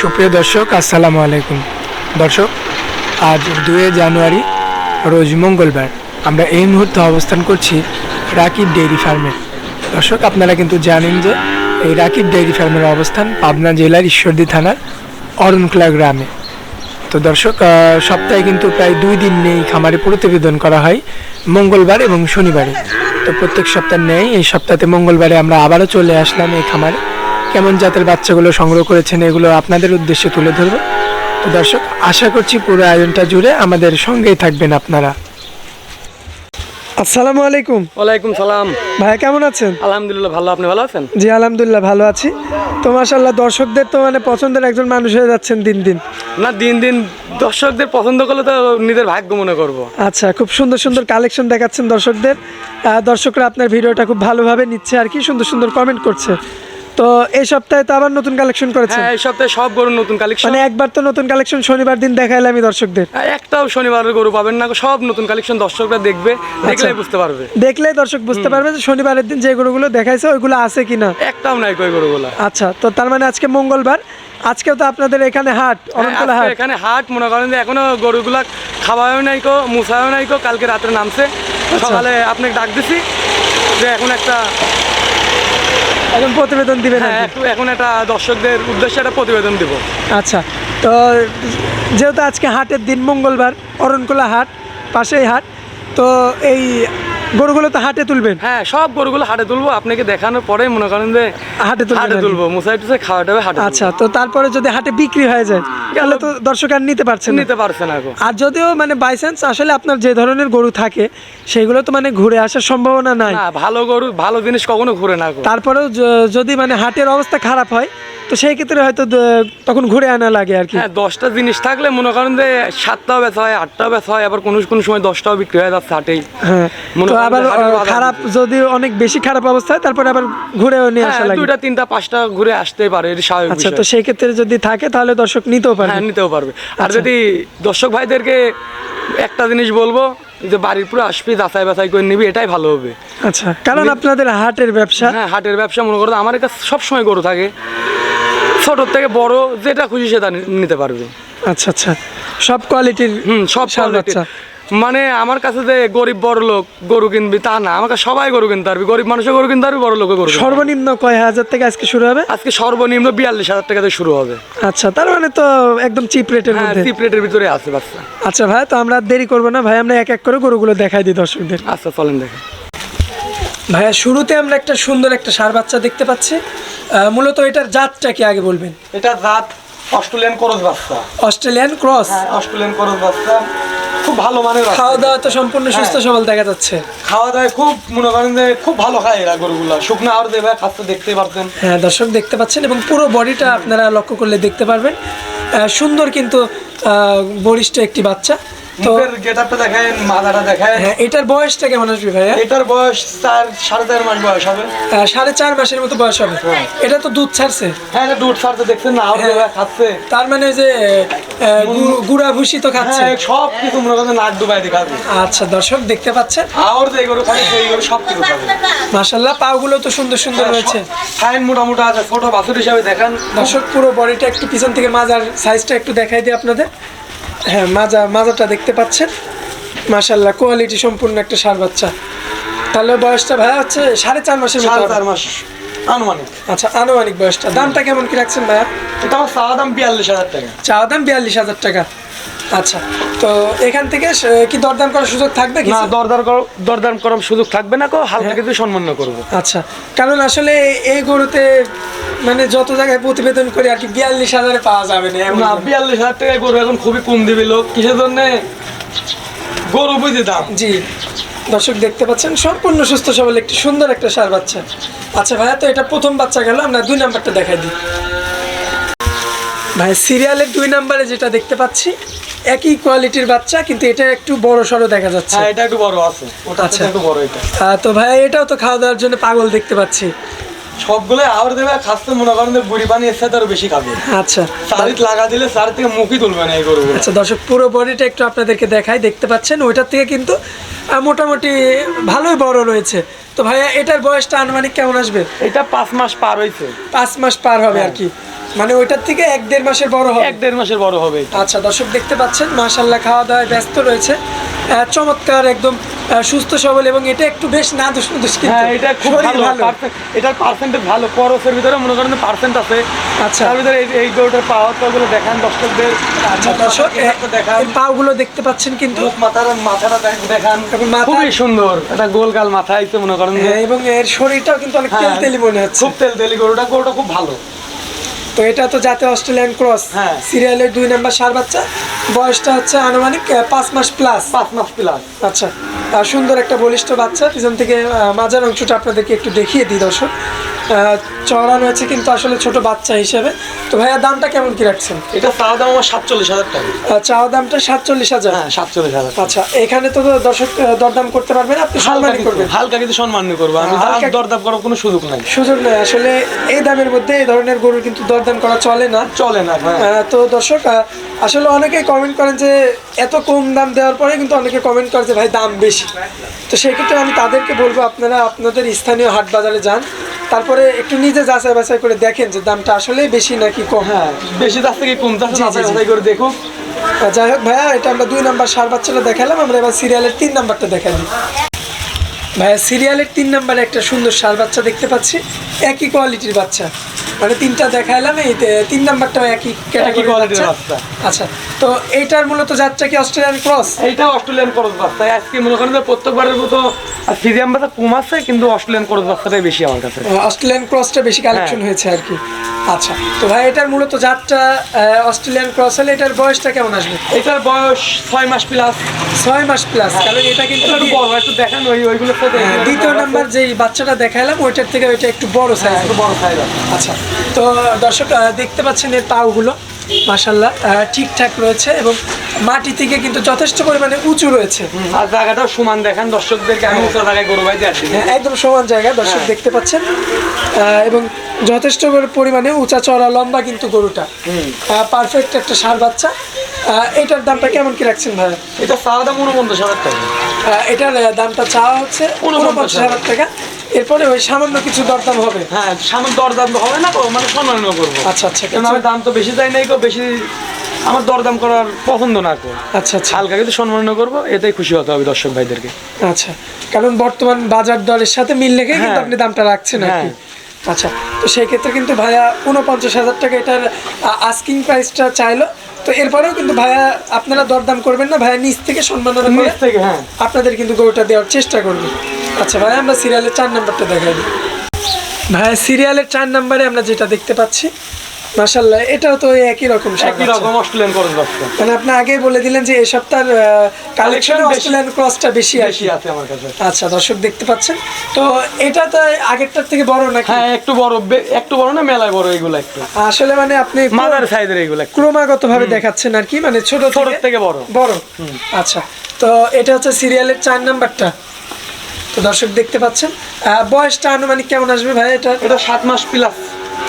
সুপ্রিয় দর্শক, আসসালামু আলাইকুম। দর্শক, আজ দুয়ে জানুয়ারি, রোজ মঙ্গলবার। আমরা এই মুহূর্তে অবস্থান করছি রাকিব ডেইরি ফার্মে। দর্শক, আপনারা কিন্তু জানেন যে এই রাকিব ডেইরি ফার্মের অবস্থান পাবনা জেলার ঈশ্বরদী থানার অরণখোলা গ্রামে। তো দর্শক সপ্তাহে কিন্তু প্রায় দুই দিন নেই খামারে প্রতিবেদন করা হয় মঙ্গলবার এবং শনিবারে। তো প্রত্যেক সপ্তাহ নেই, এই সপ্তাহে মঙ্গলবারে আমরা আবারও চলে আসলাম এই খামারে। কেমন জাতের বাচ্চাগুলো সংগ্রহ করেছেন এগুলো আপনাদের উদ্দেশ্যে তুলে ধরবো। তো দর্শক আশা করছি পুরো আয়োজনটা জুড়ে আমাদের সঙ্গেই থাকবেন আপনারা। আসসালামু আলাইকুম। ওয়ালাইকুম সালাম। ভাই কেমন আছেন? আলহামদুলিল্লাহ ভালো। আপনি ভালো আছেন? জি আলহামদুলিল্লাহ ভালো আছি। তো মাসাল্লাহ দর্শকদের তো মানে পছন্দের একজন মানুষ হয়ে যাচ্ছেন দিন দিন। না দিন দিন দর্শকদের পছন্দ করলে তো নিজের ভাগ্য মনে করব। আচ্ছা খুব সুন্দর সুন্দর কালেকশন দেখাচ্ছেন দর্শকদের। দর্শকরা আপনার ভিডিওটা খুব ভালোভাবে নিচ্ছে আর কি সুন্দর সুন্দর কমেন্ট করছে। তো এই সপ্তাহে তো আবার নতুন কালেকশন করেছে হ্যাঁ এই সপ্তাহে সব গরুর নতুন কালেকশন মানে একবার তো নতুন কালেকশন শনিবার দিন দেখাইলে আমি দর্শকদের। একটাও শনিবারের গরু পাবেন না সব নতুন কালেকশন দর্শকরা দেখবে দেখলেই বুঝতে পারবে। দেখলেই দর্শক বুঝতে পারবে যে শনিবারের দিন যে গরুগুলো দেখাইছে ওইগুলো আছে কিনা। একটাও নাই কই গরুগুলো। আচ্ছা তো তার মানে আজকে মঙ্গলবার। আজকেও তো আপনাদের এখানে হাট অরণতলা আজকে হাট। এখানে হাট মনে করেন যে এখনও গরুগুলা খাওয়াও নাই কো মুসাও নাই কো কালকে রাত্রে নামছে। সকালে আপনাকে ডাক দিছি যে এখন একটা এখন প্রতিবেদন দিবেন হ্যাঁ একটু এখন একটা দর্শকদের উদ্দেশ্যে একটা প্রতিবেদন দেব। আচ্ছা তো যেহেতু আজকে হাটের দিন মঙ্গলবার অরণকোলা হাট পাশেই হাট তো এই গরুগুলো তো হাটে তুলবেন? হ্যাঁ সব গরুগুলো হাটে তুলবো। আপনাকে দেখানোর পরে মনে করেন যে হাটে তুলবেন হাটে তুলবো। মুসাই টুসাই খাওয়াটা হবে হাটে আচ্ছা তো তারপরে যদি হাটে বিক্রি হয়ে যায় তাহলে তো দর্শক আর নিতে পারছেন নিতে পারছে না আর যদিও মানে বাই চান্স আসলে আপনার যে ধরনের গরু থাকে সেগুলো তো মানে ঘুরে আসার সম্ভাবনা নাই। ভালো গরু ভালো জিনিস কখনো ঘুরে না তারপরেও যদি মানে হাটের অবস্থা খারাপ হয় তো সেই ক্ষেত্রে হয়তো তখন ঘুরে আনা লাগে আর কি। হ্যাঁ দশটা জিনিস থাকলে মনে করেন যে সাতটাও ব্যথা হয় আটটাও ব্যথা হয় আবার কোনো কোনো সময় দশটাও বিক্রি হয়ে যাচ্ছে হাটেই। হ্যাঁ আবার খারাপ যদি অনেক বেশি খারাপ অবস্থা হয় তারপরে আবার ঘুরেও নিয়ে আসা হ্যাঁ লাগে। দুইটা তিনটা পাঁচটা ঘুরে আসতে পারে এটা স্বাভাবিক আচ্ছা তো সেই ক্ষেত্রে যদি থাকে তাহলে দর্শক নিতেও পারবে। হ্যাঁ নিতেও পারবে। আর আচ্ছা। যদি দর্শক ভাইদেরকে একটা জিনিস বলব যে বাড়ির পুরো আসবি যাচাই বাছাই করে নিবি এটাই ভালো হবে। আচ্ছা কারণ আপনাদের হাটের ব্যবসা হ্যাঁ হাটের ব্যবসা মনে করো আমার কাছে সবসময় গরু থাকে। ছোট থেকে বড় যেটা খুশি সেটা নিতে পারবে। আচ্ছা আচ্ছা। সব কোয়ালিটির হুম সব quality। মানে আমার কাছে যে গরিব বড় লোক গরু কিনবি তা না। আমার কাছে সবাই গরু কিনতে পারবি। গরিব মানুষও গরু কিনতে পারবি বড় লোকে গরু সর্বনিম্ন কয় হাজার থেকে আজকে শুরু হবে? আজকে সর্বনিম্ন বিয়াল্লিশ হাজার টাকা থেকে শুরু হবে। আচ্ছা তার মানে তো একদম চিপ রেটের হ্যাঁ মধ্যে। চিপ রেটের ভিতরে আছে বাচ্চা। আচ্ছা ভাই তো আমরা দেরি করব না। ভাই আমরা এক এক করে গরুগুলো দেখাই দিই দর্শকদের। আচ্ছা চলেন দেখে। ভাইয়া শুরুতে আমরা একটা সুন্দর একটা সার বাচ্চা দেখতে পাচ্ছি। মূলত এটার জাতটা কি আগে বলবেন? এটা জাত অস্ট্রেলিয়ান করজ বাচ্চা। Australian cross? হ্যাঁ অস্ট্রেলিয়ান করজ বাচ্চা। খুব ভালো মানের। খাওয়া দাওয়া তো সম্পূর্ণ সুস্থ হ্যাঁ। সবল দেখা যাচ্ছে। খাওয়া দাওয়া খুব মনে করেন যে খুব ভালো খায় এরা গরুগুলো। শুকনো আর দেবে খাচ্ছে দেখতে পারছেন হ্যাঁ দর্শক দেখতে পাচ্ছেন এবং পুরো বডিটা আপনারা লক্ষ্য করলে দেখতে পারবেন। আহ, সুন্দর কিন্তু আহ, বলিষ্ঠ একটি বাচ্চা। মুখের দেখেন মাথাটা দেখেন। হ্যাঁ এটার বয়সটা কেমন আসবে ভাইয়া? এটার বয়স চার সাড়ে চার মাস বয়স হবে। সাড়ে চার মাসের মতো বয়স হবে। এটা তো দুধ ছাড়ছে। হ্যাঁ এটা দুধ ছাড়তে দেখছেন না? আর হ্যাঁ। খাচ্ছে। তার মানে যে গুড়া ভুসি তো খাচ্ছে। সব কিছু মনে করেন নাক ডুবাই দেখাবে আচ্ছা দর্শক দেখতে পাচ্ছেন? আর যে গরু খাবে সেই গরু সব কিছু খাবে। মাশাল্লাহ পাগুলো তো সুন্দর সুন্দর রয়েছে। ফাইন মোটামুটি আছে ছোট বাছুর হিসাবে দেখেন। দর্শক পুরো বডিটা একটু পিছন থেকে মাজার সাইজটা একটু দেখাই দিই আপনাদের। হ্যাঁ মাজা মাজাটা দেখতে পাচ্ছেন? মাসাল্লাহ কোয়ালিটি সম্পূর্ণ একটা সার বাচ্চা। তাহলে বয়সটা ভাই হচ্ছে সাড়ে চার মাসের মতো সাড়ে চার মাস আনুমানিক। আচ্ছা আনুমানিক বয়সটা। দামটা কেমন কি রাখছেন ভাইয়া? এটা আমার চাওয়া দাম বিয়াল্লিশ হাজার টাকা। চাওয়া দাম বিয়াল্লিশ হাজার টাকা। আচ্ছা তো এখান থেকে কি দরদাম করার সুযোগ থাকবে কি না দরদার দরদাম করার সুযোগ থাকবে না কো হালকা কিছু সম্মান করব। আচ্ছা কারণ আসলে এই গরুতে মানে যত জায়গায় প্রতিবেদন করি আর কি বিয়াল্লিশ হাজারে পাওয়া যাবে না বিয়াল্লিশ হাজার টাকায় গরু এখন খুবই কম দিবে লোক। কিসের জন্য? গরু বুঝে দাম। জি দর্শক দেখতে পাচ্ছেন সম্পূর্ণ সুস্থ সবল একটি সুন্দর একটা সার বাচ্চা। আচ্ছা ভাইয়া তো এটা প্রথম বাচ্চা গেল আমরা দুই নাম্বারটা দেখাই দিই। ভাই সিরিয়ালের দুই নাম্বারে যেটা দেখতে পাচ্ছি একই কোয়ালিটির বাচ্চা কিন্তু এটা একটু বড় সড়ো দেখা যাচ্ছে। হ্যাঁ এটা একটু বড় আছে। ওটা আচ্ছা। আচ্ছা একটু বড় এটা। তো ভাই এটাও তো খাওয়া দাওয়ার জন্য পাগল দেখতে পাচ্ছি। সবগুলো আবার দেবে খাচ্ছে মনে করেন যে বুড়ি পানি এর সাথে আরও বেশি খাবে। আচ্ছা। চারিত লাগা দিলে চার থেকে মুখই তুলবে না এই গরুগুলো। আচ্ছা দর্শক পুরো বডিটা একটু আপনাদেরকে দেখাই দেখতে পাচ্ছেন? ওইটার থেকে কিন্তু মোটামুটি ভালোই বড় রয়েছে। তো ভাইয়া এটার বয়সটা আনুমানিক কেমন আসবে? এটা পাঁচ মাস পার হয়েছে পাঁচ মাস পার হবে আর কি। মানে ওইটার থেকে এক দেড় মাসের বড় হবে? এক দেড় মাসের বড় হবে আচ্ছা দর্শক দেখতে পাচ্ছেন মাশাল্লাহ খাওয়া দাওয়ায় ব্যস্ত রয়েছে। চমৎকার একদম সুস্থ সবল এবং এটা একটু বেশ নাদুস নুদুস কিন্তু হ্যাঁ এটা খুব ভালো এটার পার্সেন্টেজ ভালো করসের ভিতরে মনে করেন পার্সেন্ট আছে। আচ্ছা। তার ভিতরে এই- গরুটার পাওয়ারগুলো দেখান দর্শকদের। আচ্ছা দর্শক দেখান। পাগুলো দেখতে পাচ্ছেন কিন্তু। মাথার মাথাটা দেখ- দেখান। খুবই সুন্দর এটা গোল গাল মাথা আইতে মনে করেন হ্যাঁ, এবং এর শরীরটাও কিন্তু অনেক হ্যাঁ, তেলতেলি মনে হচ্ছে। খুব তেল তেলি গরুটা গরুটা খুব ভালো। তো এটা তো জাতে অস্ট্রেলিয়ান ক্রস। হ্যাঁ। সিরিয়ালের দুই নাম্বার সার বাচ্চা। বয়সটা হচ্ছে আনুমানিক পাঁচ মাস প্লাস পাঁচ মাস প্লাস আচ্ছা। সুন্দর একটা বলিষ্ঠ বাচ্চা। পিছন থেকে মাজার অংশটা আপনাদেরকে একটু দেখিয়ে দিই দর্শক। চড়া রয়েছে কিন্তু আসলে ছোট বাচ্চা হিসেবে। তো ভাইয়া দামটা কেমন কি রাখছেন? এটা চাওয়া দাম আমার সাতচল্লিশ হাজার টাকা। চাওয়া দামটা সাতচল্লিশ হাজার? হ্যাঁ সাতচল্লিশ হাজার আচ্ছা এখানে তো দর্শক দরদাম করতে পারবেন আপনি সম্মানই করবেন। হালকা কিন্তু সম্মান করব। আমি দরদাম করার কোনো সুযোগ নাই। সুযোগ নেই। আসলে এই দামের মধ্যে এই ধরনের গরু কিন্তু দরদাম করা চলে না। চলে না হ্যাঁ। তো দর্শক আসলে অনেকেই কমেন্ট করেন যে এত কম দাম দেওয়ার পরে কিন্তু অনেকে কমেন্ট করে যে ভাই দাম বেশি। তো সেক্ষেত্রে আমি তাদেরকে বলব আপনারা আপনাদের স্থানীয় হাট বাজারে যান। তারপরে একটু নিজে যাচাই বাছাই করে দেখেন যে দামটা আসলে বেশি নাকি কম। হ্যাঁ বেশি দাস থেকে কম জি, যাচাই করে দেখো আহ, যাই হোক ভাইয়া এটা আমরা দুই নাম্বার সার বাচ্চাটা দেখালাম আমরা এবার সিরিয়ালের তিন নাম্বারটা দিই। ভাইয়া সিরিয়ালের তিন নাম্বারে একটা সুন্দর সার বাচ্চা দেখতে পাচ্ছি। একই কোয়ালিটির বাচ্চা। মানে তিনটা দেখাইলাম এই তিন নাম্বারটাও একই ক্যাটাগরি quality-র বাচ্চা। আচ্ছা তো এইটার মূলত যাত্রা কি অস্ট্রেলিয়ান ক্রস? এইটা অস্ট্রেলিয়ান করজ বাচ্চা। আজকে মনে করেন যে প্রত্যেকবারের মতো আর ফিজিয়াম বাচ্চা কম আছে কিন্তু অস্ট্রেলিয়ান করজ বাচ্চাটাই বেশি আমার কাছে। অস্ট্রেলিয়ান ক্রসটা বেশি কালেকশন হ্যাঁ। হয়েছে আর কি। আচ্ছা তো ভাই এটার মূলত যাত্রা অস্ট্রেলিয়ান ক্রস হলে এটার বয়সটা কেমন আসবে? এটার বয়স ছয় মাস প্লাস ছয় মাস প্লাস কারণ এটা কিন্তু একটু বড় একটু দেখেন ওই ওইগুলো দ্বিতীয় নাম্বার যেই বাচ্চাটা দেখাইলাম ওইটার থেকে ওইটা একটু বড় সাইজ একটু বড় সাইজ আচ্ছা তো দর্শক দেখতে পাচ্ছেন এর পাগুলো মাসাল্লাহ ঠিকঠাক রয়েছে এবং মাটি থেকে কিন্তু যথেষ্ট পরিমাণে উঁচু রয়েছে। আর জায়গাটাও সমান দেখান দর্শকদেরকে আমি উঁচু জায়গায় গরু ভাই দিয়ে হ্যাঁ, একদম সমান জায়গা দর্শক হ্যাঁ। দেখতে পাচ্ছেন এবং যথেষ্ট পরিমাণে উঁচা চড়া লম্বা কিন্তু গরুটা। পারফেক্ট একটা সার বাচ্চা। এটার দামটা কেমন কি রাখছেন ভাই এটা চাওয়া দাম উনপঞ্চাশ হাজার টাকা। এটার দামটা চাওয়া হচ্ছে উনপঞ্চাশ হাজার। টাকা। এরপরে ওই সামান্য কিছু দরদাম হবে? হ্যাঁ সামনে দরদাম হবে না মানে সম্মানও করব। আচ্ছা আচ্ছা কারণ আমি দাম তো বেশি চাই নাই গো বেশি আমার দরদাম করার পছন্দ না কো আচ্ছা আচ্ছা। হালকা কিন্তু সম্মান করব এটাই খুশি হতে হবে দর্শক ভাইদেরকে। আচ্ছা কারণ বর্তমান বাজার দরের সাথে মিল রেখে কিন্তু হ্যাঁ। আপনি দামটা রাখছেন আর কি। হ্যাঁ। আচ্ছা তো সেই ক্ষেত্রে কিন্তু ভাইয়া উনপঞ্চাশ হাজার টাকা এটার আস্কিং প্রাইসটা চাইলো। তো এরপরেও কিন্তু ভাইয়া আপনারা দরদাম করবেন না ভাইয়া নিচ থেকে সম্মাননা নিচ থেকে হ্যাঁ। আপনাদের কিন্তু গরুটা দেওয়ার চেষ্টা করবেন আচ্ছা ভাইয়া আমরা সিরিয়ালের চার নাম্বারটা দেখাই দিই। ভাইয়া সিরিয়ালের চার নাম্বারে আমরা যেটা দেখতে পাচ্ছি মাসাল্লাহ এটাও তো একই রকম একই রকম অস্ট্রেলিয়ান বাচ্চা। মানে আপনি আগেই বলে দিলেন যে এই সপ্তাহের কালেকশন অস্ট্রেলিয়ান ক্রসটা বেশি আছে। আমার কাছে। আচ্ছা দর্শক দেখতে পাচ্ছেন। তো এটা তো আগেরটার থেকে বড় নাকি? হ্যাঁ একটু বড় একটু বড় না মেলায় বড় এগুলো একটু। আসলে মানে আপনি মাদার সাইজের এগুলো ক্রমাগত ভাবে দেখাচ্ছেন আর কি মানে ছোট ছোট থেকে বড়। বড়। আচ্ছা তো এটা হচ্ছে সিরিয়ালের চার নাম্বারটা। তো দর্শক দেখতে পাচ্ছেন। বয়সটা আনুমানিক কেমন আসবে ভাই এটা? এটা সাত মাস প্লাস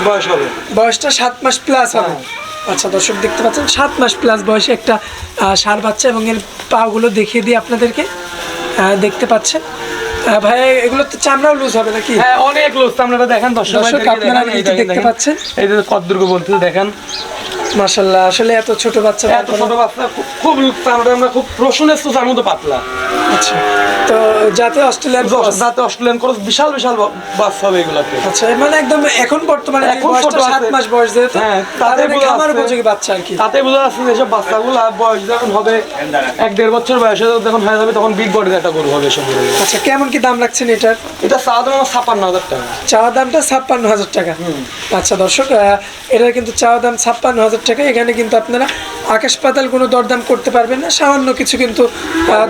বয়স হবে? বয়সটা সাত মাস প্লাস হবে। হ্যাঁ। আচ্ছা দর্শক দেখতে পাচ্ছেন সাত মাস প্লাস বয়সে একটা সার বাচ্চা এবং এর পাগুলো দেখিয়ে দিই আপনাদেরকে। দেখতে পাচ্ছেন। ভাই এগুলো তো চামড়াও লুজ হবে নাকি? হ্যাঁ অনেক লোক চামড়াটা দেখেন দর্শক আপনারা দেখতে পাচ্ছেন। এই যে কদ্দুর্গ বলতে দেখেন। মাশাল্লাহ আসলে এত ছোট বাচ্চা এত ছোট বাচ্চা খুব- চামড়া আমরা খুব রসুনের সুসার মতো পাতলা। আচ্ছা তো যাতে অস্ট্রেলিয়ান যাতে অস্ট্রেলিয়ান করস বিশাল বিশাল বাচ্চা হবে আচ্ছা মানে একদম এখন বর্তমানে এখন ছোট সাত মাস বয়স যেহেতু হ্যাঁ, তাতে আমার উপযোগী বাচ্চা আর কি। তাতে বোঝা যাচ্ছে যে এসব বাচ্চাগুলো বয়স যখন হবে এক দেড় বছর বয়সে যখন হয়ে যাবে তখন বিগ বডির একটা গরু হবে গরু আচ্ছা কেমন কি দাম রাখছেন এটার? এটা চাওয়া দাম ছাপ্পান্ন হাজার টাকা। চাওয়া দামটা ছাপ্পান্ন হাজার টাকা। আচ্ছা দর্শক এটার কিন্তু চাওয়া দাম ছাপ্পান্ন হাজার টাকা এখানে কিন্তু আপনারা আকাশ পাতাল কোনো দরদাম করতে পারবেন না সামান্য কিছু কিন্তু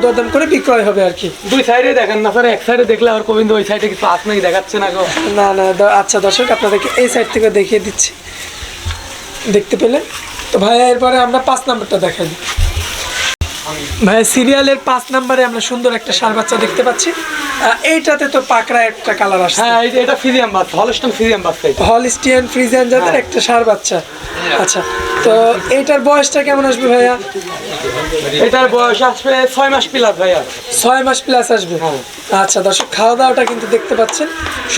দরদাম করে বিক্রয় হবে আর কি। দুই সাইডে দেখেন না স্যার এক সাইডে দেখলে আর গোবিন্দ ওই সাইডে কিছু আস নাকি দেখাচ্ছে না গো। না না আচ্ছা দর্শক আপনাদেরকে এই সাইড থেকে দেখিয়ে দিচ্ছি। দেখতে পেলে তো ভাইয়া এরপরে আমরা পাঁচ নাম্বারটা দেখাই। ভাই সিরিয়ালের পাঁচ নাম্বারে আমরা সুন্দর একটা সার বাচ্চা দেখতে পাচ্ছি। এইটাতে তো পাকড়া একটা কালার আসছে। হ্যাঁ এটা- এটা ফিজিয়াম বাচ্চা হলস্টন ফিজিয়াম বাচ্চা হলিস্টিয়ান ফ্রিজিয়ান জাতের হ্যাঁ। একটা সার বাচ্চা। আচ্ছা তো এইটার বয়সটা কেমন আসবে ভাইয়া? এটার বয়স আসবে ছয় মাস পিলার ভাইয়া। ছয় মাস প্লাস আসবে। হ্যাঁ। আচ্ছা দর্শক খাওয়া দাওয়াটা কিন্তু দেখতে পাচ্ছেন।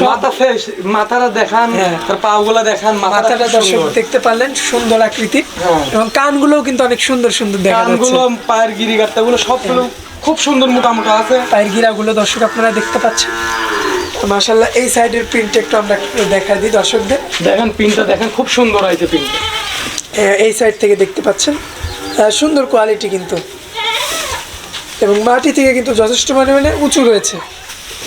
মাথা ফ্রেশ মাথাটা দেখান হ্যাঁ। তার পাগুলা দেখান মাথাটা দর্শক দেখতে পারলেন সুন্দর আকৃতি। এবং কানগুলোও কিন্তু অনেক সুন্দর সুন্দর দেখা যাচ্ছে। কানগুলো পায়ের গিরিগাট্টাগুলো সবগুলো খুব সুন্দর মোটা মোটা আছে। পায়ের গিরাগুলো দর্শক আপনারা দেখতে পাচ্ছেন। মাশাল্লাহ এই সাইডের প্রিন্ট একটু আমরা দেখা দিই দর্শকদের। দেখেন প্রিন্টটা দেখেন খুব সুন্দর পিনটা এ- এই সাইড থেকে দেখতে পাচ্ছেন। সুন্দর কোয়ালিটি কিন্তু। এবং মাটি থেকে কিন্তু যথেষ্ট পরিমাণে উঁচু রয়েছে।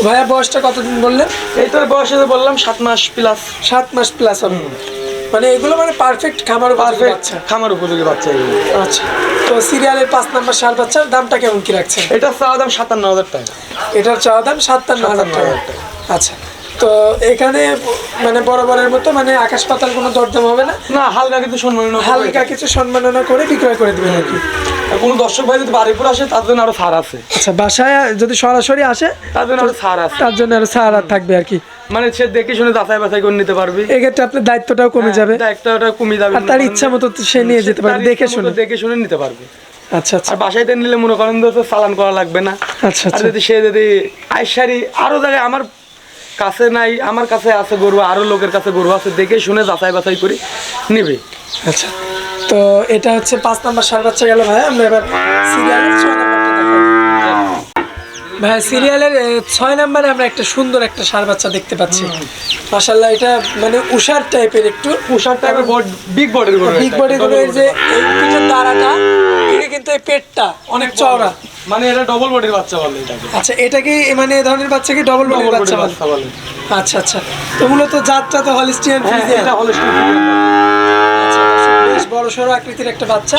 ভাইয়া বয়সটা কতদিন বললেন? এই তো বয়সে বললাম সাত মাস প্লাস সাত মাস প্লাস হবে। মানে এগুলো মানে পারফেক্ট খামার উপযোগী পারফেক্ট বাচ্চা। খামার উপযোগী বাচ্চা এগুলো। আচ্ছা। তো সিরিয়ালের পাঁচ নাম্বার সার বাচ্চার দামটা কেমন কি রাখছেন? এটা চাওয়া দাম সাতান্ন হাজার টাকা। এটার চাওয়া দাম সাতান্ন হাজার টাকা। 57,000 আচ্ছা। তো এখানে মানে বরাবরের মতো মানে আকাশ পাতাল কোনো দরদাম হবে না। না হালকা কিন্তু সম্মাননা হালকা কিছু সম্মাননা করে বিক্রয় করে দেবেন আর কি। কোনো দর্শক ভাই যদি বাড়িপুর আসে তার জন্য আরও ছাড় আছে। আচ্ছা বাসায় যদি সরাসরি আসে তার জন্য আরও ছাড় আছে। তার জন্য আরও সাহারা থাকবে আর কি। মানে সে দেখে শুনে যাচাই বাছাই করে নিতে পারবি। এক্ষেত্রে আপনার দায়িত্বটাও কমে যাবে। একটা ওটা কমে যাবে। আর তার ইচ্ছা মতো সে নিয়ে যেতে পারবে দেখে শুনে। দেখে শুনে নিতে পারবে। আচ্ছা আচ্ছা। বাসাইতে নিলে মনে করেন তো চালান করা লাগবে না। আচ্ছা আচ্ছা। যদি সে যদি আইসারি আরও জায়গায় আমার কাছে নাই, আমার কাছে আছে গরু, আরও লোকের কাছে গরু আছে, দেখে শুনে যাচাই বাছাই করি, নিবি। আচ্ছা। তো এটা হচ্ছে পাঁচ নাম্বার সার বাচ্চা গেল ভাই, আমরা এবার দেখাই ভাই সিরিয়ালের ছয় নাম্বারে আমরা একটা সুন্দর একটা সার বাচ্চা দেখতে পাচ্ছি। মাসাল্লাহ এটা মানে উষার টাইপের একটু। পোশাক টাইপের বিগ বডির গরু বিগ একটা, বডি double গুলোর body। যে পিঠের দাঁড়াটা এটা কিন্তু এই পেটটা অনেক চওড়া। মানে এটা ডবল বডির বাচ্চা বলে এটাকে। আচ্ছা এটা কি মানে এই ধরনের বাচ্চা কি ডবল বডির বাচ্চা বলে? আচ্ছা আচ্ছা। তো মূলত জাতটা তো হলিস্টিয়ান ফ্রিজিয়ান এটা হলো আচ্ছা বেশ বড় সড়ো আকৃতির একটা বাচ্চা।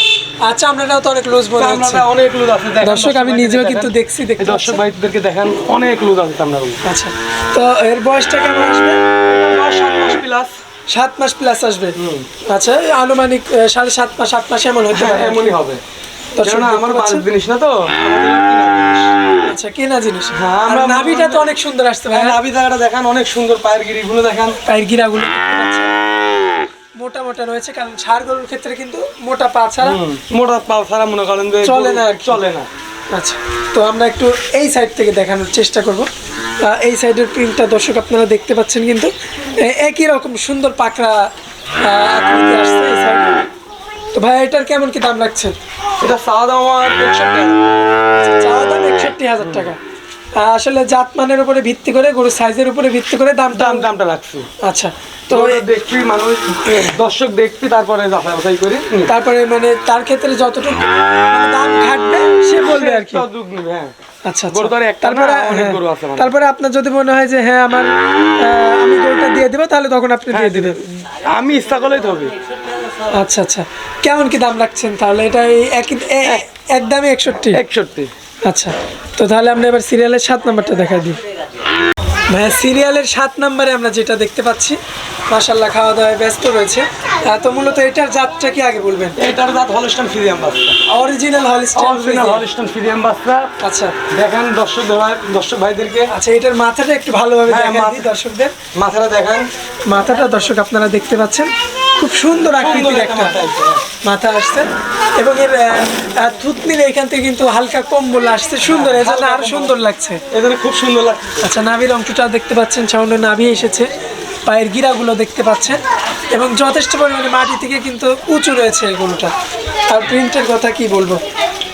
আচ্ছা আমরাটাও তো অনেক লুজ মনে হচ্ছে। অনেক লুজ আছে দর্শক আমি নিজেও কিন্তু দেখছি দেখতে দর্শক ভাইদেরকে দেখেন অনেক লুজ আছে চামড়াগুলো আচ্ছা তো এর বয়সটা কেমন আসবে? সাত মাস প্লাস সাত মাস প্লাস আসবে? আচ্ছা আনুমানিক সাড়ে সাত মাস আট মাস এমন হতে পারে। হ্যাঁ, এমনই হবে। আমার? বাড়ির জিনিস না তো। আচ্ছা কেনা জিনিস। হ্যাঁ, আমরা- নাভিটা তো অনেক সুন্দর আসছে ভাই। হ্যাঁ, নাভি জায়গাটা দেখান অনেক সুন্দর পায়ের গিরিগুলো দেখান। পায়ের গিরাগুলো। মোটা মোটা রয়েছে কারণ ষাড় গরুর ক্ষেত্রে কিন্তু মোটা পা ছাড়া মোটা পাও ছাড়া মনে করেন যে চলে না চলে না। আচ্ছা তো আমরা একটু এই সাইড থেকে দেখানোর চেষ্টা করব। এই সাইডের প্রিন্টটা দর্শক আপনারা দেখতে পাচ্ছেন কিন্তু একই রকম সুন্দর পাকড়া আকৃতি আসছে এই সাইডে তো ভাই এটার কেমন কি দাম রাখছেন? এটা চাওয়া দাম আমার একষট্টি চাওয়া দাম একষট্টি হাজার টাকা। আসলে জাত মানের উপরে ভিত্তি করে গরুর সাইজের উপরে ভিত্তি করে দাম দাম দাম দামটা রাখছি। আচ্ছা। তো দেখবি মানুষ দর্শক দেখবি তারপরে যাচাই করি। তারপরে মানে তার ক্ষেত্রে যতটুকু মানে দাম ঘাটবে সে বলবে আর কি। হ্যাঁ। আচ্ছা আচ্ছা। তারপরে হ্যাঁ। তারপরে আপনার যদি মনে হয় যে হ্যাঁ আমার আমি গরুটা দিয়ে দেবো তাহলে তখন আপনি দিয়ে দিবেন। আমি ইচ্ছা করলেই তো হবে। আচ্ছা আচ্ছা। কেমন কি দাম রাখছেন তাহলে? এটা একদমই একষট্টি। একষট্টি। আচ্ছা তো তাহলে আমরা এবার সিরিয়ালের সাত নাম্বারটা দেখা দিই। ভাইয়া সিরিয়ালের সাত নাম্বারে আমরা যেটা দেখতে পাচ্ছি মাসাল্লাহ খাওয়া দাওয়ায় ব্যস্ত রয়েছে। তো মূলত এটার জাতটা কি আগে বলবেন? এটার জাত হলস্টন ফিরিয়াম বাচ্চা original original Holstein Holstein Friesian বাচ্চা আচ্ছা। দেখেন দর্শক দর্শক ভাইদেরকে। আচ্ছা এটার মাথাটা একটু ভালোভাবে হ্যাঁ, দর্শকদের। মাথাটা দেখান। মাথাটা দর্শক আপনারা দেখতে পাচ্ছেন। খুব সুন্দর আকৃতির একটা মাথা। আসছে। এবং এর থুতনির এখান থেকে কিন্তু হালকা কম্বল আসছে। সুন্দর এজন্য আরও সুন্দর লাগছে। এখানে খুব সুন্দর লাগছে। আচ্ছা নাভির অংশটা দেখতে পাচ্ছেন সামান্য নাভি এসেছে, পায়ের গিরাগুলো দেখতে পাচ্ছেন এবং যথেষ্ট পরিমাণে মাটি থেকে কিন্তু উঁচু রয়েছে এই গরুটা। আর প্রিন্টের কথা কি বলব?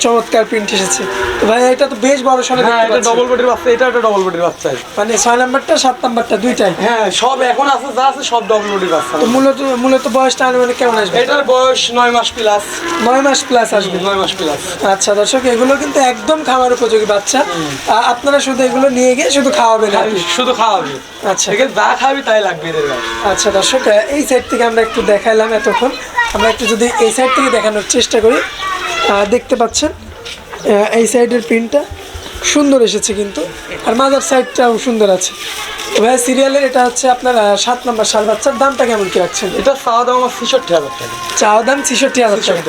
চমৎকার প্রিন্ট এসেছে। তো ভাই এটা তো বেশ বড় সড়ো হ্যাঁ এটা ডবল বডির বাচ্চা এটা একটা ডবল বডির বাচ্চা। মানে ছয় নাম্বারটা সাত নাম্বারটা দুইটাই। হ্যাঁ সব এখন আছে যা আছে সব ডবল বডির বাচ্চা। তো মূলত মূলত বয়সটা আনুমানিক কেমন আসবে? এটার বয়স নয় মাস প্লাস নয় মাস প্লাস আসবে। নয় মাস প্লাস আচ্ছা দর্শক এগুলো কিন্তু একদম খাওয়ার উপযোগী বাচ্চা। আপনারা শুধু এগুলো নিয়ে গিয়ে শুধু খাওয়াবেন। শুধু খাওয়াবি। আচ্ছা। এখানে যা খাবি তাই লাগবে এদের। আচ্ছা দর্শক এই সাইড থেকে আমরা একটু দেখাইলাম এতক্ষণ। আমরা একটু যদি এই সাইড থেকে দেখানোর চেষ্টা করি। দেখতে পাচ্ছেন। এই সাইডের প্রিন্টটা সুন্দর এসেছে কিন্তু। আর মাদার সাইডটাও সুন্দর আছে। ভাই সিরিয়ালের এটা হচ্ছে আপনার সাত নম্বর সার বাচ্চার দামটা কেমন কি রাখছেন? এটা চাওয়া দাম আমার ছেষট্টি হাজার টাকা। চাওয়া দাম ছেষট্টি হাজার টাকা।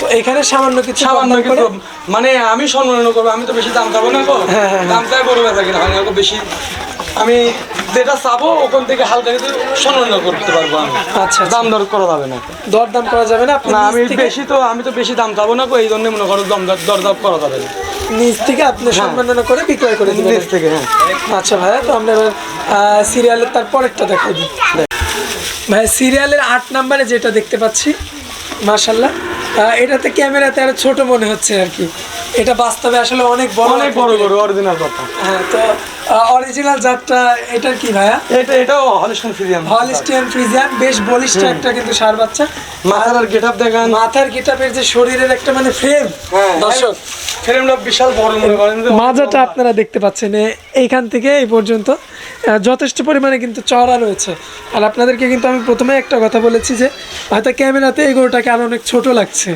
তো এখানে সামান্য কিছু সামান্য করে- মানে আমি সম্মান করব আমি তো বেশি দাম চাবো না গো। হ্যাঁ, হ্যাঁ, দাম চাই বড় বেচা কিনা হয় না বেশি আমি যেটা চাবো ওখান থেকে হালকা কিছু সম্মান করতে পারব আমি। আচ্ছা দাম দর করা যাবে না। দর দাম করা যাবে না? না আমি বেশি তো আমি তো বেশি দাম চাবো না এই জন্য মনে করো দম দর দাম করা যাবে না। নিচ থেকে আপনি সম্মাননা করে বিক্রয় করে দিবেন। নিচ থেকে হ্যাঁ। আচ্ছা ভাইয়া তো আমরা এবার সিরিয়ালের তার পরেরটা দেখাই দিই। ভাই সিরিয়ালের আট নম্বরে যেটা দেখতে পাচ্ছি মার্শাল্লাহ এটাতে ক্যামেরাতে আরও ছোট মনে হচ্ছে আর কি। এটা বাস্তবে আসলে অনেক বড় অনেক বড় বড় অরিজিনাল কথা হ্যাঁ তো অরিজিনাল জাতটা এটার কি ভাইয়া? এটা এটাও হলিস্টন ফিজিয়াম হলিস্টিয়ান ফ্রিজিয়ান বেশ বলিষ্ঠ একটা কিন্তু সার বাচ্চা। মাথার গেটআপ গেট আপ দেখান। মাথার গিটাপের যে শরীরের একটা মানে ফ্রেম হ্যাঁ দর্শক ফ্রেমটা বিশাল বড় মনে করেন মাজাটা আপনারা দেখতে পাচ্ছেন এইখান থেকে এই পর্যন্ত। যথেষ্ট পরিমাণে কিন্তু চড়া রয়েছে। আর আপনাদেরকে কিন্তু আমি প্রথমে একটা কথা বলেছি যে হয়তো ক্যামেরাতে এই গরুটাকে আরও অনেক ছোট লাগছে।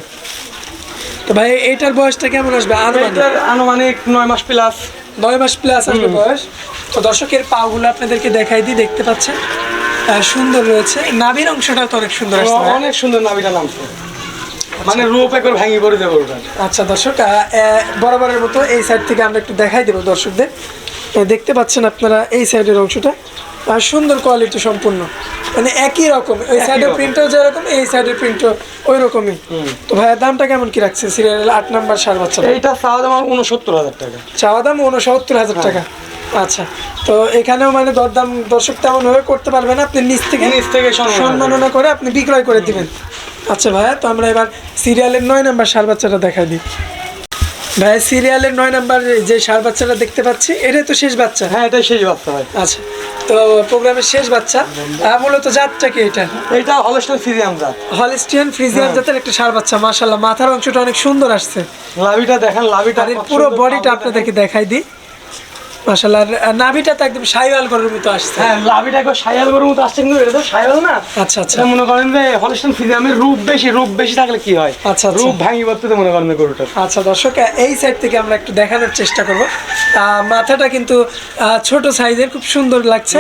তো ভাই এটার বয়সটা কেমন আসবে? আনুমানিক? আনুমানিক নয় মাস প্লাস নয় মাস প্লাস আসবে বয়স। তো দর্শকের পাগুলো আপনাদেরকে দেখাই দিই দেখতে পাচ্ছেন? সুন্দর রয়েছে। নাভির অংশটা তো অনেক সুন্দর আসছে অনেক সুন্দর নাবিটা নামছে মানে রূপ একবার ভাঙি পড়ে যাবে ওটা। আচ্ছা দর্শক বরাবরের মতো এই সাইড থেকে আমরা একটু দেখাই দেবো দর্শকদের। দেখতে পাচ্ছেন আপনারা এই সাইডের অংশটা? আর সুন্দর কোয়ালিটি সম্পূর্ণ। মানে একই রকম ওই সাইডের রকম। প্রিন্টও যেরকম এই সাইডের প্রিন্টও ওই রকমই। তো ভাইয়া দামটা কেমন কি রাখছে সিরিয়াল আট নাম্বার সার বাচ্চা এইটা চাওয়া দাম উনসত্তর হাজার টাকা। চাওয়া দাম উনসত্তর হাজার টাকা। আচ্ছা তো এখানেও মানে দরদাম দর্শক তেমন ভাবে করতে পারবে না। আপনি নিচ থেকে নিচ থেকে সম্মাননা সম্মাননা করে আপনি বিক্রয় করে দিবেন। আচ্ছা ভাইয়া তো আমরা এবার সিরিয়ালের নয় নাম্বার সার বাচ্চাটা দেখাই দিই। ভাইয়া সিরিয়ালের নয় নাম্বার যে সার বাচ্চাটা দেখতে পাচ্ছি এটাই তো শেষ বাচ্চা। হ্যাঁ এটাই শেষ বাচ্চা ভাই। আচ্ছা তো প্রোগ্রামের শেষ বাচ্চা। মূলত জাতটা কি এটা? এটা হলস্টিয়ান ফ্রিজিয়াম জাত। হলস্টিয়ান ফ্রিজিয়াম জাতের একটা সার বাচ্চা মাশাল্লাহ মাথার অংশটা অনেক সুন্দর আসছে। লাভিটা দেখেন লাভিটা পুরো বডিটা আপনাদেরকে দেখাই দিই। মাশাল্লাহ নাভিটা তো একদম সাইওয়াল করার মতো আসছে। হ্যাঁ একবার সায়াল গরুর মতো আসছে কিন্তু এটা তো সায়াল না। আচ্ছা আচ্ছা। মনে করেন যে রূপ বেশি রূপ বেশি থাকলে কি হয়? আচ্ছা, আচ্ছা। রূপ ভাঙি পড়তে মনে করেন গরুটা আচ্ছা দর্শক এই সাইড থেকে আমরা একটু দেখানোর চেষ্টা করব। মাথাটা কিন্তু ছোট সাইজের খুব সুন্দর লাগছে।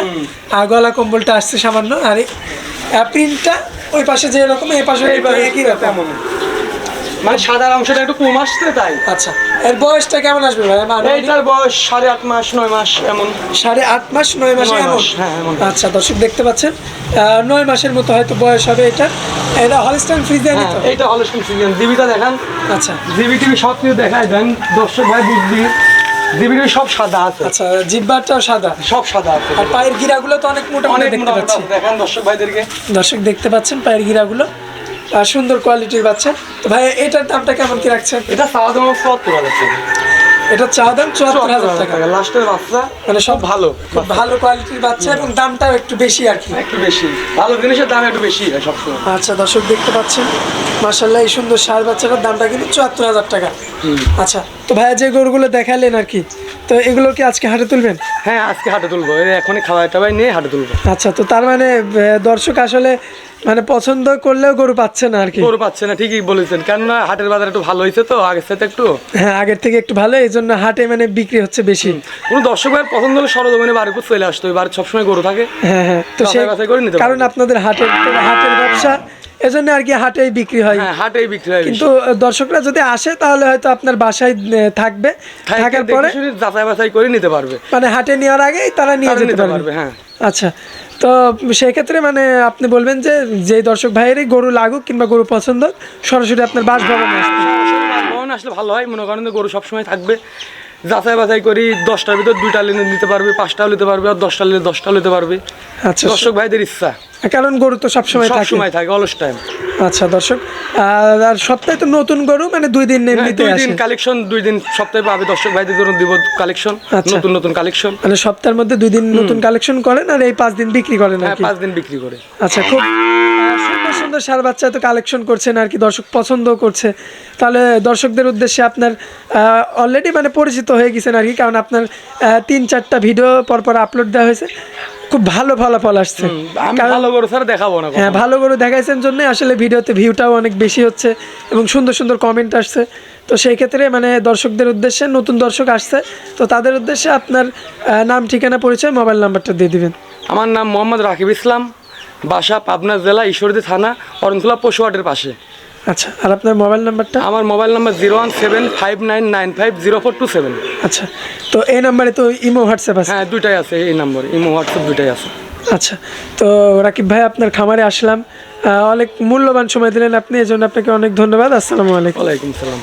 আর গলা কম্বলটা আসছে সামান্য। আর প্রিন্টটা ওই পাশে যে রকম এই পাশে একই রকম। মানে সাদার অংশটা একটু কম আসছে তাই। আচ্ছা এর বয়সটা কেমন আসবে ভাই? এইটার বয়স সাড়ে আট মাস নয় মাস এমন। সাড়ে আট মাস নয় মাসে এমন? হ্যাঁ, এমন। আচ্ছা দর্শক দেখতে পাচ্ছেন নয় মাসের মতো হয়তো বয়স হবে এটা। এটা হলিস্টান ফ্রিজিয়ানি তো? এইটা হলস্টন জিবিটা দেখান। আচ্ছা। জিবি টিভি সব কিছু দেখায় দেন। দর্শক ভাই বুঝবি জিবি টিভি সব সাদা আছে। আচ্ছা জিব্বারটাও সাদা? সব সাদা আছে। আর পায়ের গিরাগুলো তো অনেক মোটা অনেক দেখতে পাচ্ছি। দর্শক ভাইদেরকে। দর্শক দেখতে পাচ্ছেন পায়ের গিরাগুলো। আর সুন্দর কোয়ালিটির বাচ্চা। ভাই এটার দামটা কেমন কি রাখছেন? এটা চাওয়া দাম চুয়াত্তর হাজার টাকা। এটা চা দাম চুয়াত্তর হাজার টাকা। লাস্টের বাচ্চা মানে সব ভালো। ভালো কোয়ালিটির বাচ্চা এবং দামটাও একটু বেশি আর কি। একটু বেশি। ভালো জিনিসের দাম একটু বেশি হয় সবসময়। আচ্ছা দর্শক দেখতে পাচ্ছেন মার্শাল্লাহ এই সুন্দর সার বাচ্চাটার দামটা কিন্তু চুয়াত্তর হাজার টাকা। আচ্ছা তো ভাইয়া যে গরুগুলো দেখালেন আর কি তো এগুলো কি আজকে হাটে তুলবেন? হ্যাঁ আজকে হাটে তুলবো। এখনই খাবার টাবাই নিয়ে হাটে তুলবো। আচ্ছা তো তার মানে দর্শক আসলে মানে পছন্দ করলেও গরু পাচ্ছে না আর কি। গরু পাচ্ছে না ঠিকই বলেছেন। কেননা হাটের বাজার একটু ভালো হয়েছে তো আগের সাথে একটু। হ্যাঁ আগের থেকে একটু ভালো এই জন্য হাটে মানে বিক্রি হচ্ছে বেশি। কোনো দর্শক ভাইয়ের পছন্দ হলে সরজমিনে বাড়ির উপর চলে আসতো বাড়ির সবসময় গরু থাকে। হ্যাঁ হ্যাঁ তো সেই কারণ আপনাদের হাটের হাটের ব্যবসা এজন্য আর কি হাটেই বিক্রি হয়। হ্যাঁ হাটেই বিক্রি হয় কিন্তু দর্শকরা যদি আসে তাহলে হয়তো আপনার বাসায় থাকবে। থাকার পরে যাচাই বাছাই করে নিতে পারবে। মানে হাটে নেওয়ার আগেই তারা নিয়ে যেতে পারবে। হ্যাঁ। আচ্ছা তো সেই ক্ষেত্রে মানে আপনি বলবেন যে যে দর্শক ভাইয়েরই গরু লাগুক কিংবা গরু পছন্দ সরাসরি আপনার বাসভবনে আসতে ভবন আসলে ভালো হয়। মনে করেন যে গরু সবসময় থাকবে। যাচাই বাছাই করি দশটার ভিতর দুইটা লিনে নিতে পারবে পাঁচটাও নিতে পারবে আর দশটা নিলে দশটাও নিতে পারবে। আচ্ছা দর্শক ভাইদের ইচ্ছা। কারণ গরু তো সবসময় থাকে। সবসময় থাকে অলস টাইম আচ্ছা দর্শক আর সপ্তাহে তো নতুন গরু মানে দুই দিন এমনিতে দুই দিন কালেকশন দুই দিন সপ্তাহে পাবে দর্শক ভাইদের জন্য দিব কালেকশন আচ্ছা। নতুন নতুন কালেকশন মানে সপ্তাহের মধ্যে দুই দিন নতুন কালেকশন করেন আর এই পাঁচ দিন বিক্রি করেন আর হ্যাঁ পাঁচ দিন বিক্রি করে। আচ্ছা খুব সুন্দর সুন্দর সার বাচ্চা তো কালেকশন করছেন আর কি দর্শক পছন্দ করছে। তাহলে দর্শকদের উদ্দেশ্যে আপনার অলরেডি মানে পরিচিত হয়ে গেছেন আর কি কারণ আপনার তিন চারটা ভিডিও পরপর আপলোড দেওয়া হয়েছে। খুব ভালো ফলাফল আসছে। ভালো গরু ছাড়া দেখাবো না হ্যাঁ ভালো করে দেখাইছেন জন্য আসলে ভিডিওতে ভিউটাও অনেক বেশি হচ্ছে এবং সুন্দর সুন্দর কমেন্ট আসছে। তো সেই ক্ষেত্রে মানে দর্শকদের উদ্দেশ্যে নতুন দর্শক আসছে তো তাদের উদ্দেশ্যে আপনার নাম ঠিকানা পরিচয় মোবাইল নাম্বারটা দিয়ে দিবেন। আমার নাম মোহাম্মদ রাকিব ইসলাম বাসা পাবনা জেলা ঈশ্বরদী থানা অরণখোলা পশুহাটের পাশে। আচ্ছা আর আপনার মোবাইল নাম্বারটা? আমার mobile number zero one seven five nine nine five zero four two seven. আচ্ছা তো এই নাম্বারে তো ইমো হোয়াটসঅ্যাপ আছে? হ্যাঁ দুইটাই আছে এই নম্বর ইমো হোয়াটসঅ্যাপ দুইটাই আছে। আচ্ছা তো রাকিব ভাই আপনার খামারে আসলাম। অনেক মূল্যবান সময় দিলেন আপনি এই জন্য আপনাকে অনেক ধন্যবাদ। আসসালামু আলাইকুম। ওয়ালাইকুম সালাম।